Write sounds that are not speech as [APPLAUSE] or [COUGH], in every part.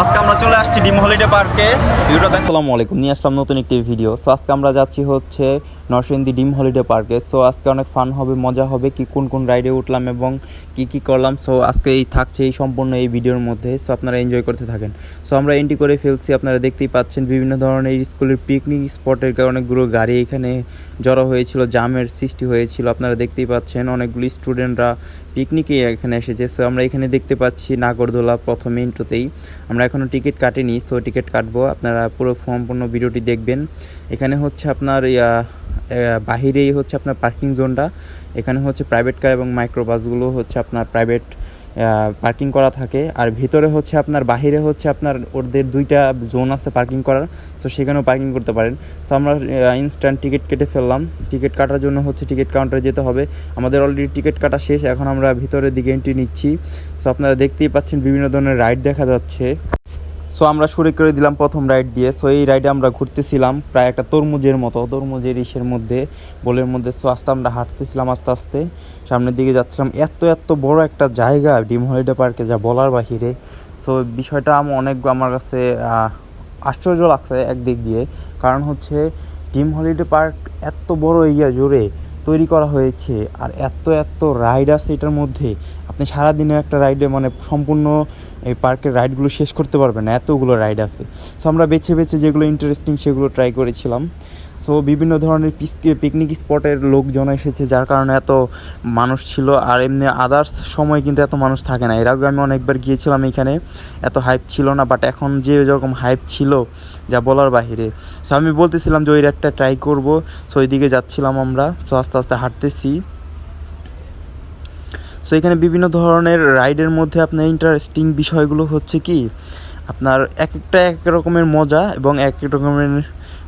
আজকে আমরা চলে আসছি ডিম হলিডে পার্কে। ভিডিওটা আসসালামু আলাইকুম, নিয়ে আসলাম নতুন একটি ভিডিও। সো আজকে আমরা যাচ্ছি হচ্ছে নরসিংদী ডিম হলিডে পার্কে। সো আজকে অনেক ফান হবে, মজা হবে, কি কোন কোন রাইডে উঠলাম এবং কি কি করলাম। সো আজকে এই থাকছে এই সম্পূর্ণ এই ভিডিওর মধ্যে। সো আপনারা এনজয় করতে থাকেন। সো আমরা এন্ট্রি করে ফেলছি, আপনারা দেখতেই পাচ্ছেন বিভিন্ন ধরনের স্কুলের পিকনিক স্পটের কারণে অনেকগুলো গাড়ি এখানে জড়ো হয়েছিল জামের সৃষ্টি হয়েছিল। আপনারা দেখতেই পাচ্ছেন, অনেকগুলি স্টুডেন্টরা পিকনিকে এখানে এসেছে। সো আমরা এখানে দেখতে পাচ্ছি নাগরদোলা প্রথম ইন্ট্রোতেই আমরা এখনও টিকিট কাটিনি সো টিকিট কাটবো। আপনারা পুরো সম্পূর্ণ ভিডিওটি দেখবেন। এখানে হচ্ছে আপনার বাহিরেই হচ্ছে আপনার পার্কিং জোনটা এখানে হচ্ছে প্রাইভেট কার এবং মাইক্রো বাসগুলো হচ্ছে আপনার প্রাইভেট পার্কিং করা থাকে। আর ভিতরে হচ্ছে আপনার, বাহিরে হচ্ছে আপনার ওদের দুইটা জোন আছে পার্কিং করার। সো সেখানেও পার্কিং করতে পারেন। সো আমরা ইনস্ট্যান্ট টিকিট কেটে ফেললাম। টিকিট কাটার জন্য হচ্ছে টিকিট কাউন্টারে যেতে হবে। আমাদের অলরেডি টিকিট কাটা শেষ। এখন আমরা ভিতরের দিকে এন্ট্রি নিচ্ছি। সো আপনারা দেখতেই পাচ্ছেন বিভিন্ন ধরনের রাইড দেখা যাচ্ছে। সো আমরা শুরু করে দিলাম প্রথম রাইড দিয়ে। সো এই রাইডে আমরা ঘুরতেছিলাম প্রায় একটা তরমুজের মতো তরমুজের ইসের মধ্যে, বোলের মধ্যে। সো আস্তে আমরা হাঁটতেছিলাম আস্তে আস্তে। সামনের দিকে যাচ্ছিলাম। এত এত বড় একটা জায়গা ডিম হলিডে পার্কে যা বলার বাহিরে। সো বিষয়টা আমার অনেক আমার কাছে আশ্চর্য লাগছে একদিক দিয়ে। কারণ হচ্ছে, ডিম হলিডে পার্ক এত বড় এরিয়া জুড়ে তৈরি করা হয়েছে আর এত এত রাইড আছে এটার মধ্যে। আপনি সারাদিনে একটা রাইডে মানে সম্পূর্ণ এই পার্কের রাইডগুলো শেষ করতে পারবেন না, এতগুলো রাইড আছে। সো আমরা বেছে বেছে যেগুলো ইন্টারেস্টিং সেগুলো ট্রাই করেছিলাম। সো বিভিন্ন ধরনের পিকনিক স্পটের লোকজন এসেছে, যার কারণে এত মানুষ ছিল। আর এমনি আদার্স সময় কিন্তু এত মানুষ থাকে না। এর আগে আমি অনেকবার গিয়েছিলাম এখানে, এত হাইপ ছিল না বাট এখন যে যেরকম হাইপ ছিল, যা বলার বাহিরে। সো আমি বলতেছিলাম যে ওই একটা ট্রাই করব। সো ওইদিকে যাচ্ছিলাম আমরা। সো আস্তে আস্তে হাঁটতেছি। সো এখানে বিভিন্ন ধরনের রাইডের মধ্যে আপনার ইন্টারেস্টিং বিষয়গুলো হচ্ছে কি, আপনার এক একটা এক এক রকমের মজা এবং এক এক রকমের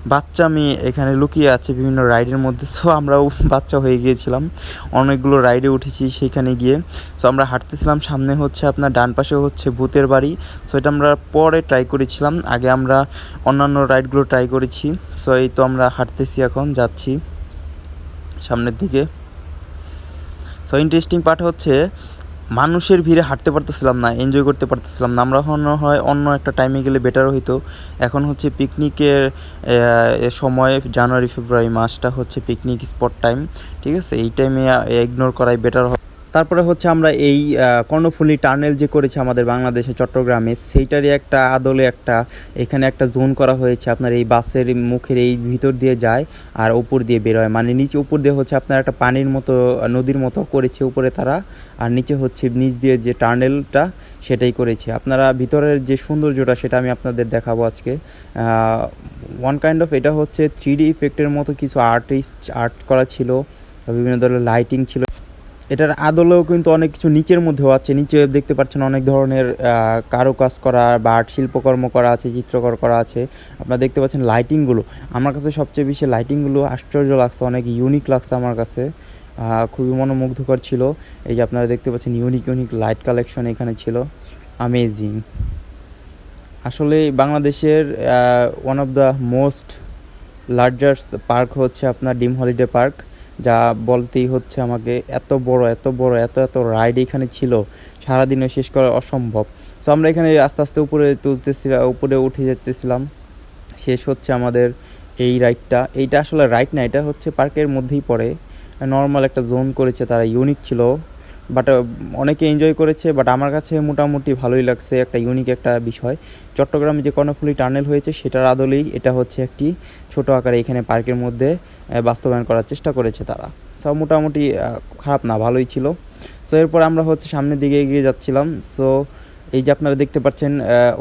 বাচ্চা মেয়ে এখানে লুকিয়ে আছে বিভিন্ন রাইডের মধ্যে। সো আমরাও বাচ্চা হয়ে গিয়েছিলাম। অনেকগুলো রাইডে উঠেছি সেখানে গিয়ে। সো আমরা হাঁটতেছিলাম। সামনে হচ্ছে আপনার ডান পাশে হচ্ছে ভূতের বাড়ি। সো এটা আমরা পরে ট্রাই করেছিলাম। আগে আমরা অন্যান্য রাইডগুলো ট্রাই করেছি। সো এই তো আমরা হাঁটতেছি এখন, যাচ্ছি সামনের দিকে। সো ইন্টারেস্টিং পার্ট হচ্ছে মানুষের ভিড়ে হাঁটতে পারতেছিলাম না এনজয় করতে পারতেছিলাম না। আমরা মনে হয় অন্য একটা টাইমে গেলে বেটার হইতো। এখন হচ্ছে পিকনিকের সময় জানুয়ারি ফেব্রুয়ারি মাসটা হচ্ছে পিকনিক স্পট টাইম ঠিক আছে? এই টাইমে ইগনোর করাই বেটার হয়। তারপরে হচ্ছে আমরা এই কর্ণফুলী টার্নেল যে করেছে আমাদের বাংলাদেশে চট্টগ্রামে, সেইটারই একটা আদলে একটা, এখানে একটা জোন করা হয়েছে। আপনার এই বাসের মুখের এই ভিতর দিয়ে যায় আর উপর দিয়ে বেরোয়। মানে নিচে, উপর দিয়ে হচ্ছে আপনার একটা পানির মতো, নদীর মতো করেছে উপরে তারা। আর নিচে হচ্ছে নিচ দিয়ে যে টার্নেলটা সেটাই করেছে। আপনারা ভিতরের যে সৌন্দর্যটা, সেটা আমি আপনাদের দেখাবো আজকে। ওয়ান কাইন্ড অফ এটা হচ্ছে থ্রি ডি ইফেক্টের মতো কিছু আর্টিস্ট আর্ট করা ছিল। বিভিন্ন ধরনের লাইটিং ছিল। এটার আদলেও কিন্তু অনেক কিছু নিচের মধ্যেও আছে। নিচে দেখতে পাচ্ছেন অনেক ধরনের কারুকাজ করা বা আর্ট শিল্পকর্ম করা আছে, চিত্রকর করা আছে। আপনারা দেখতে পাচ্ছেন লাইটিংগুলো আমার কাছে সবচেয়ে বেশি লাইটিংগুলো আশ্চর্য লাগছে, অনেক ইউনিক লাগছে আমার কাছে। খুবই মনোমুগ্ধকর ছিল। এই যে আপনারা দেখতে পাচ্ছেন ইউনিক ইউনিক লাইট কালেকশন এখানে ছিল। আমেজিং আসলে বাংলাদেশের one of the most largest park হচ্ছে আপনার ডিম হলিডে পার্ক। যা বলতেই হচ্ছে আমাকে, এত বড় এত বড়, এত এত রাইড এখানে ছিল, সারাদিনও শেষ করা অসম্ভব। সো আমরা এখানে আস্তে আস্তে উপরে তুলতেছিলাম উপরে উঠে যেতেছিলাম শেষ হচ্ছে আমাদের এই রাইডটা এইটা আসলে রাইড না, এটা হচ্ছে পার্কের মধ্যেই পড়ে। নর্মাল একটা জোন করেছে, তারা ইউনিক ছিল। বাট অনেকে এনজয় করেছে বাট আমার কাছে মোটামুটি ভালোই লাগছে, একটা ইউনিক একটা বিষয়। চট্টগ্রামে যে কর্ণফুলী টানেল হয়েছে, সেটার আদলেই এটা হচ্ছে একটি ছোট আকারে এখানে পার্কের মধ্যে বাস্তবায়ন করার চেষ্টা করেছে তারা। সব মোটামুটি খারাপ না, ভালোই ছিল। সো এরপর আমরা হচ্ছে সামনের দিকে এগিয়ে যাচ্ছিলাম। সো এই যে আপনারা দেখতে পাচ্ছেন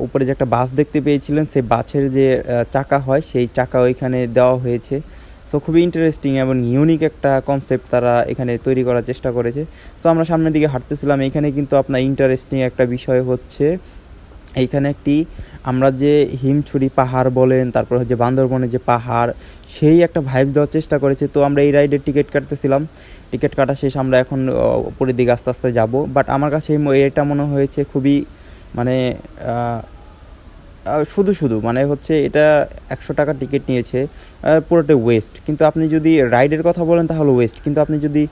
উপরে যে একটা বাস দেখতে পেয়েছিলেন, সেই বাসের যে চাকা হয়, সেই চাকা ওইখানে দেওয়া হয়েছে। সো খুবই ইন্টারেস্টিং এবং ইউনিক একটা কনসেপ্ট তারা এখানে তৈরি করার চেষ্টা করেছে। সো আমরা সামনের দিকে হাঁটতেছিলাম, এখানে কিন্তু আপনার ইন্টারেস্টিং একটা বিষয় হচ্ছে এইখানে একটি আমরা যে হিমছুরি পাহাড় বলেন, তারপর হচ্ছে বান্দরবনের যে পাহাড়, সেই একটা ভাইব দেওয়ার চেষ্টা করেছে। তো আমরা এই রাইডের টিকিট কাটতেছিলাম। টিকিট কাটা শেষ, আমরা এখন উপরের দিকে আস্তে আস্তে যাব। বাট আমার কাছে এটা মনে হয়েছে খুবই মানে শুধু শুধু মানে হচ্ছে এটা একশো টাকা টিকিট নিয়েছে আহ, পুরোটাই ওয়েস্ট কিন্তু আপনি যদি রাইডের কথা বলেন তাহলে ওয়েস্ট কিন্তু আপনি যদি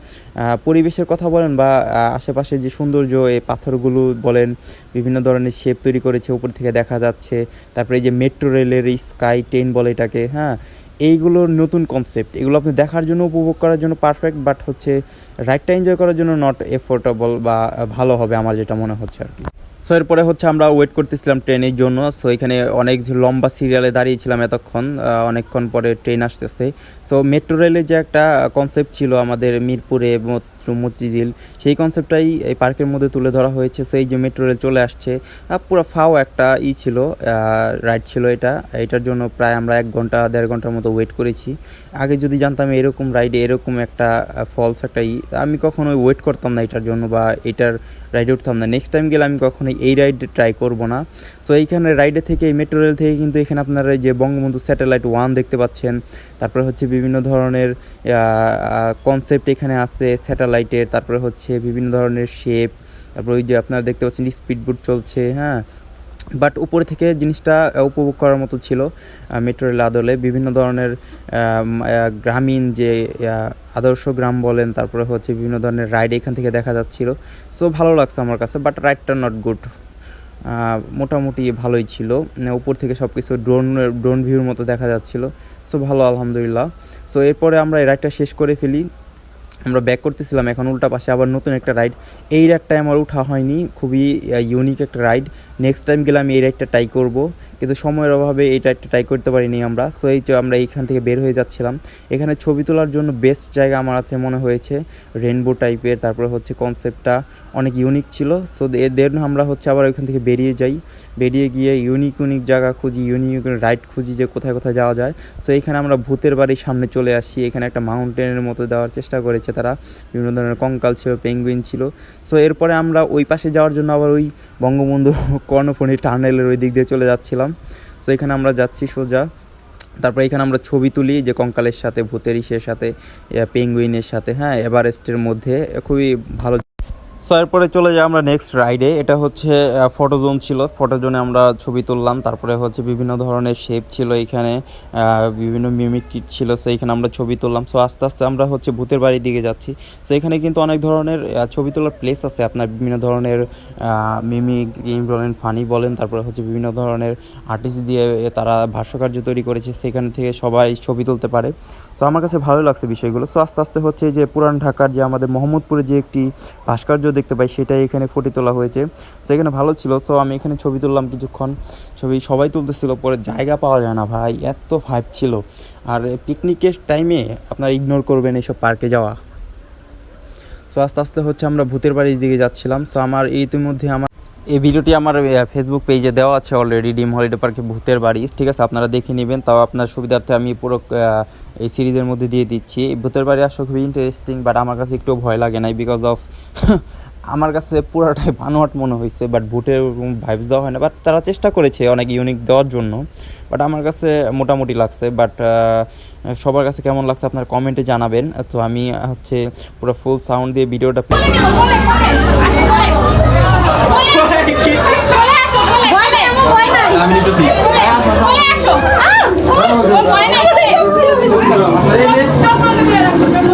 পরিবেশের কথা বলেন বা আশেপাশে যে সৌন্দর্য এই পাথরগুলো বলেন বিভিন্ন ধরনের শেপ তৈরি করেছে উপর থেকে দেখা যাচ্ছে তারপরে এই যে মেট্রো রেলের স্কাই ট্রেন বলে এটাকে হ্যাঁ এইগুলো নতুন কনসেপ্ট এগুলো আপনি দেখার জন্য উপভোগ করার জন্য পারফেক্ট বাট হচ্ছে রাইডটা এনজয় করার জন্য নট এফোর্টেবল বা ভালো হবে আমার যেটা মনে হচ্ছে আর কি। সো এরপরে হচ্ছে আমরা ওয়েট করতেছিলাম ট্রেনের জন্য। সো এখানে অনেক লম্বা সিরিয়ালে দাঁড়িয়েছিলাম এতক্ষণ অনেকক্ষণ পরে ট্রেন আসতেছে। সো মেট্রো রেলের যে একটা কনসেপ্ট ছিল আমাদের মিরপুরে মতিঝিল সেই কনসেপ্টটাই এই পার্কের মধ্যে তুলে ধরা হয়েছে। সো এই যে মেট্রো রেল চলে আসছে পুরো ফাও একটা ই ছিল রাইড ছিল এটা। এটার জন্য প্রায় আমরা এক ঘণ্টা, দেড় ঘণ্টার মতো ওয়েট করেছি। আগে যদি জানতাম এরকম রাইডে এরকম একটা ফলস একটা ই আমি কখনোই ওয়েট করতাম না এটার জন্য বা এটার রাইডে উঠতাম না। নেক্সট টাইম গেলে আমি কখনোই এই রাইডে ট্রাই করব না। সো এইখানে রাইডে থেকে, এই মেট্রো রেল থেকে কিন্তু এখানে আপনারা যে বঙ্গবন্ধু স্যাটেলাইট ওয়ান দেখতে পাচ্ছেন। তারপরে হচ্ছে বিভিন্ন ধরনের কনসেপ্ট এখানে আছে স্যাটেলাইটের তারপরে হচ্ছে বিভিন্ন ধরনের শেপ তারপরে ওই যে আপনারা দেখতে পাচ্ছেন স্পিড বোট চলছে হ্যাঁ? বাট উপরে থেকে জিনিসটা উপভোগ করার মতো ছিল মেট্রো আদলে বিভিন্ন ধরনের গ্রামীণ যে আদর্শ গ্রাম বলেন, তারপরে হচ্ছে বিভিন্ন ধরনের রাইড এখান থেকে দেখা যাচ্ছিল। সো ভালো লাগছে আমার কাছে বাট রাইডটা নট গুড মোটামুটি ভালোই ছিল উপর থেকে সব কিছু ড্রোন ড্রোন ভিউর মতো দেখা যাচ্ছিল। সো ভালো, আলহামদুলিল্লাহ। সো এরপরে আমরা এই রাইডটা শেষ করে ফেলি। আমরা ব্যাক করতেছিলাম, এখন উল্টা পাশে আবার নতুন একটা রাইড এই রাইডটায় আমার উঠা হয়নি, খুবই ইউনিক একটা রাইড নেক্সট টাইম গেলে আমি এই রাইডটা ট্রাই করব। কিন্তু সময়ের অভাবে এই রাইডটা ট্রাই করতে পারিনি আমরা। সো এই যে আমরা এইখান থেকে বের হয়ে যাচ্ছিলাম। এখানে ছবি তোলার জন্য বেস্ট জায়গা আমার কাছে মনে হয়েছে। রেনবো টাইপের তারপরে হচ্ছে কনসেপ্টটা অনেক ইউনিক ছিল। সো দেন আমরা হচ্ছে আবার ওইখান থেকে বেরিয়ে যাই। বেরিয়ে গিয়ে ইউনিক ইউনিক জায়গা খুঁজি ইউনিক রাইড খুঁজি যে কোথায় কোথায় যাওয়া যায়। সো এখানে আমরা ভূতের বাড়ির সামনে চলে আসি। এখানে একটা মাউন্টেনের মতো দেওয়ার চেষ্টা করেছে তারা। বিভিন্ন ধরনের কঙ্কাল ছিল পেঙ্গুইন ছিল। সো এরপরে আমরা ওই পাশে যাওয়ার জন্য আবার ওই বঙ্গবন্ধু কর্ণফণি টানেলের ওই দিক দিয়ে চলে যাচ্ছিলাম। সো এখানে আমরা যাচ্ছি সোজা। তারপর এখানে আমরা ছবি তুলি যে কঙ্কালের সাথে, ভূতের ইসের সাথে পেঙ্গুইনের সাথে হ্যাঁ এভারেস্টের মধ্যে। খুবই ভালো সো এরপরে চলে যাই আমরা নেক্সট রাইডে এটা হচ্ছে ফটো জোন ছিল। ফটো জোনে আমরা ছবি তুললাম। তারপরে হচ্ছে বিভিন্ন ধরনের শেপ ছিল এখানে বিভিন্ন মিমিক কিট ছিল সো এখানে আমরা ছবি তুললাম। সো আস্তে আস্তে আমরা হচ্ছে ভূতের বাড়ির দিকে যাচ্ছি। সো এখানে কিন্তু অনেক ধরনের ছবি তোলার প্লেস আছে। আপনার বিভিন্ন ধরনের মিমিক বলেন ফানি বলেন, তারপরে হচ্ছে বিভিন্ন ধরনের আর্টিস্ট দিয়ে তারা ভাষ্যকার্য তৈরি করেছে। সেখান থেকে সবাই ছবি তুলতে পারে। সো আমার কাছে ভালো লাগছে বিষয়গুলো। সো আস্তে আস্তে হচ্ছে যে পুরান ঢাকার যে আমাদের মোহাম্মদপুরে যে একটি ভাস্কর্য দেখতে পাই, সেটাই এখানে ফুটে তোলা হয়েছে। সো এখানে ভালো ছিল। সো আমি এখানে ছবি তুললাম কিছুক্ষণ। ছবি সবাই তুলতেছিল, পরে জায়গা পাওয়া যায় না ভাই, এত ভাইব ছিল। আর পিকনিকের টাইমে আপনারা ইগনোর করবেন এইসব পার্কে যাওয়া। সো আস্তে আস্তে হচ্ছে আমরা ভূতের বাড়ির দিকে যাচ্ছিলাম। সো আমার ইতিমধ্যে আমার এই ভিডিওটি আমার ফেসবুক পেজে দেওয়া আছে অলরেডি ডিম হলিডে পার্কে ভূতের বাড়ি। ঠিক আছে, আপনারা দেখে নেবেন। তাও আপনার সুবিধার্থে আমি পুরো এই সিরিজের মধ্যে দিয়ে দিচ্ছি। এই ভূতের বাড়ি আসলে খুবই ইন্টারেস্টিং বাট আমার কাছে একটু ভয় লাগে নাই বিকজ অফ [LAUGHS] আমার কাছে পুরোটাই বানোয়াট মনে হয়েছে বাট ভূতের ভাইবস দেওয়া হয় না। বাট তারা চেষ্টা করেছে অনেক ইউনিক দেওয়ার জন্য বাট আমার কাছে মোটামুটি লাগছে। বাট সবার কাছে কেমন লাগছে আপনার কমেন্টে জানাবেন। তো আমি হচ্ছে পুরো ফুল সাউন্ড দিয়ে ভিডিওটা। আমি একটু দিই দাও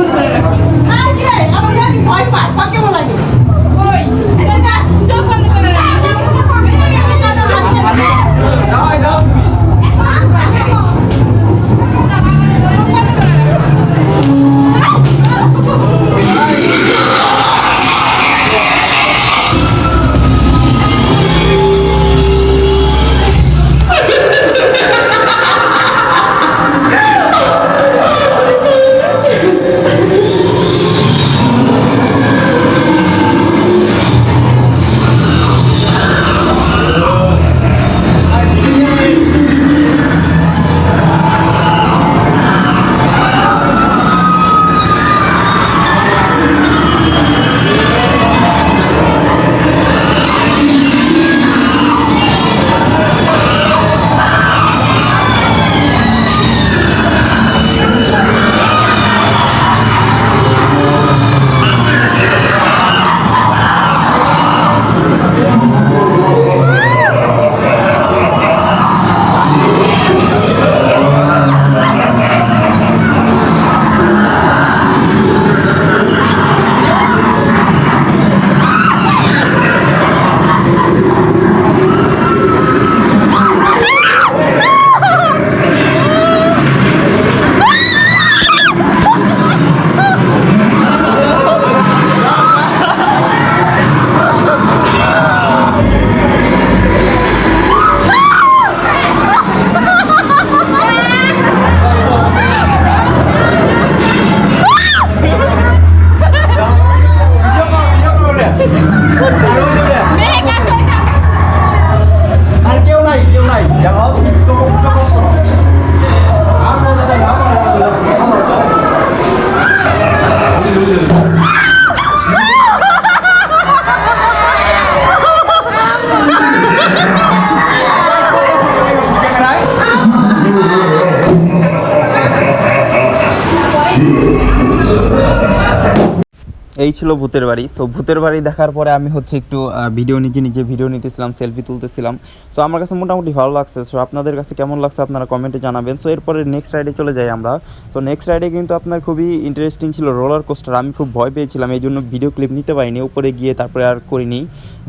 এই ছিল ভূতের বাড়ি। সো ভূতের বাড়ি দেখার পরে আমি হচ্ছে একটু ভিডিও নিজে নিজে ভিডিও নিতেছিলাম সেলফি তুলতেছিলাম। সো আমার কাছে মোটামুটি ভালো লাগছে। সো আপনাদের কাছে কেমন লাগছে আপনারা কমেন্টে জানাবেন। সো এরপরে নেক্সট রাইডে চলে যাই আমরা। সো নেক্সট রাইডে কিন্তু আপনার খুবই ইন্টারেস্টিং ছিল রোলার কোস্টার আমি খুব ভয় পেয়েছিলাম, এই জন্য ভিডিও ক্লিপ নিতে পারিনি। উপরে গিয়ে তারপরে আর করিনি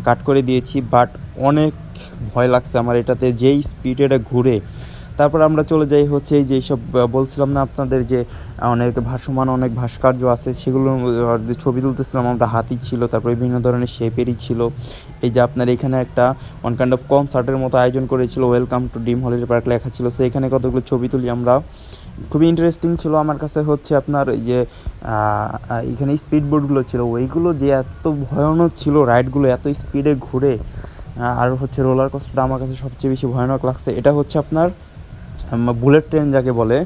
কাট করে দিয়েছি। বাট অনেক ভয় লাগছে আমার এটাতে। যেই স্পিডে এটা ঘুরে তারপর আমরা চলে যাই হচ্ছে এই যে সব বলছিলাম না আপনাদের যে অনেক ভাসমান, অনেক ভাস্কর্য আছে, সেগুলো ছবি তুলতেছিলাম আমরা, হাতি ছিল, তারপরে বিভিন্ন ধরনের শেপেরই ছিল। এই যে আপনার এখানে একটা ওয়ান কাইন্ড অফ কনসার্টের মতো আয়োজন করেছিল welcome to dream holiday park লেখা ছিল সো এখানে কতগুলো ছবি তুলি আমরা। খুবই ইন্টারেস্টিং ছিল আমার কাছে হচ্ছে আপনার যে এখানে স্পিড বোর্ডগুলো ছিল, ওইগুলো যে এত ভয়ানক ছিল রাইডগুলো এত স্পিডে ঘুরে আর হচ্ছে রোলার কোস্টারটা আমার কাছে সবচেয়ে বেশি ভয়ানক লাগছে, এটা হচ্ছে আপনার বুলেট ট্রেন যাকে বলে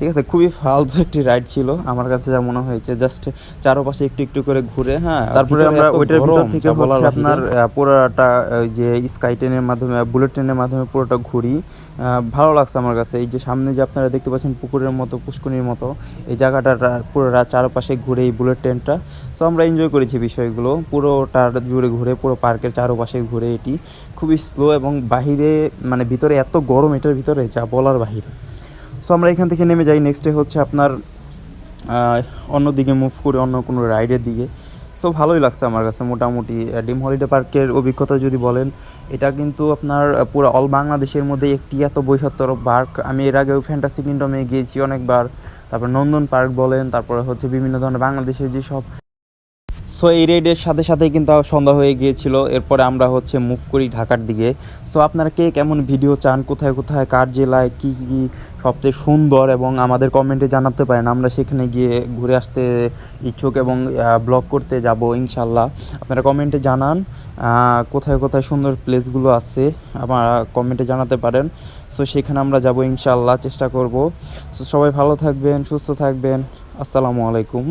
ঠিক আছে খুবই ফালতু একটি রাইড ছিল। আমার কাছে যা মনে হয়েছে জাস্ট চারপাশে একটু একটু করে ঘুরে হ্যাঁ তারপরে আমরা ওইটার ভিতর থেকে হচ্ছে আপনার পুরোটা ওই যে স্কাই ট্রেনের মাধ্যমে বুলেট ট্রেনের মাধ্যমে পুরোটা ঘুরি। ভালো লাগছে আমার কাছে। এই যে সামনে যে আপনারা দেখতে পাচ্ছেন পুকুরের মতো পুষ্কনির মতো এই জায়গাটা পুরো চারপাশে ঘুরে এই বুলেট ট্রেনটা সো আমরা এনজয় করেছি বিষয়গুলো। পুরোটা জুড়ে ঘুরে পুরো পার্কের চারপাশে ঘুরে এটি। খুবই স্লো এবং বাহিরে মানে ভিতরে এত গরম এটার ভিতরে যা বলার বাহিরে। সো আমরা এখান থেকে নেমে যাই। নেক্সটে হচ্ছে আপনার অন্য অন্যদিকে মুভ করে অন্য কোনো রাইডের দিকে। সো ভালোই লাগছে আমার কাছে মোটামুটি। ডিম হলিডে পার্কের অভিজ্ঞতা যদি বলেন, এটা কিন্তু আপনার পুরো অল বাংলাদেশের মধ্যে একটি এত বৃহত্তর পার্ক আমি এর আগেও ফ্যান্টাসি কিংডমে গিয়েছি অনেকবার। তারপর নন্দন পার্ক বলেন, তারপরে হচ্ছে বিভিন্ন ধরনের বাংলাদেশের যেসব সো এই রেডের সাথে সাথে কিন্তু সন্ধ্যা হয়ে গিয়েছিল। এরপরে আমরা হচ্ছে মুভ করি ঢাকার দিকে। সো আপনারা কে কেমন ভিডিও চান, কোথায় কোথায়, কার জেলায় কী কী, সবচেয়ে সুন্দর এবং আমাদের কমেন্টে জানাতে পারেন। আমরা সেখানে গিয়ে ঘুরে আসতে ইচ্ছুক এবং ব্লগ করতে যাব ইনশাল্লাহ আপনারা কমেন্টে জানান কোথায় কোথায় সুন্দর প্লেসগুলো আছে, আপনারা কমেন্টে জানাতে পারেন। সো সেখানে আমরা যাব ইনশাল্লাহ চেষ্টা করব। সো সবাই ভালো থাকবেন, সুস্থ থাকবেন। আসসালামু আলাইকুম।